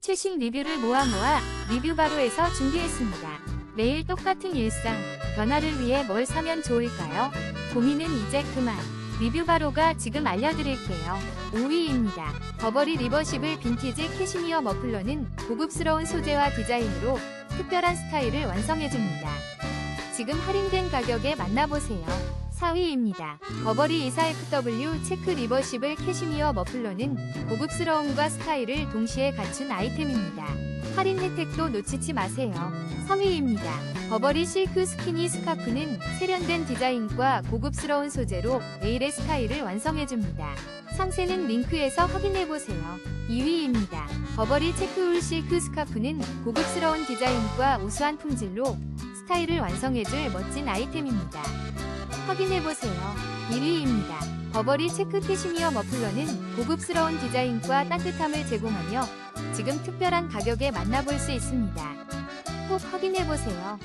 최신 리뷰를 모아 모아 리뷰 바로에서 준비했습니다. 매일 똑같은 일상, 변화를 위해 뭘 사면 좋을까요? 고민은 이제 그만. 리뷰 바로가 지금 알려드릴게요. 5위입니다. 버버리 리버시블 빈티지 캐시미어 머플러는 고급스러운 소재와 디자인으로 특별한 스타일을 완성해줍니다. 지금 할인된 가격에 만나보세요. 4위입니다. 버버리 24FW 체크 리버시블 캐시미어 머플러는 고급스러움과 스타일을 동시에 갖춘 아이템입니다. 할인 혜택도 놓치지 마세요. 3위입니다. 버버리 실크 스키니 스카프는 세련된 디자인과 고급스러운 소재로 내일의 스타일을 완성해줍니다. 상세는 링크에서 확인해보세요. 2위입니다. 버버리 체크울 실크 스카프는 고급스러운 디자인과 우수한 품질로 스타일을 완성해줄 멋진 아이템입니다. 확인해보세요. 1위입니다. 버버리 체크 캐시미어 머플러는 고급스러운 디자인과 따뜻함을 제공하며 지금 특별한 가격에 만나볼 수 있습니다. 꼭 확인해보세요.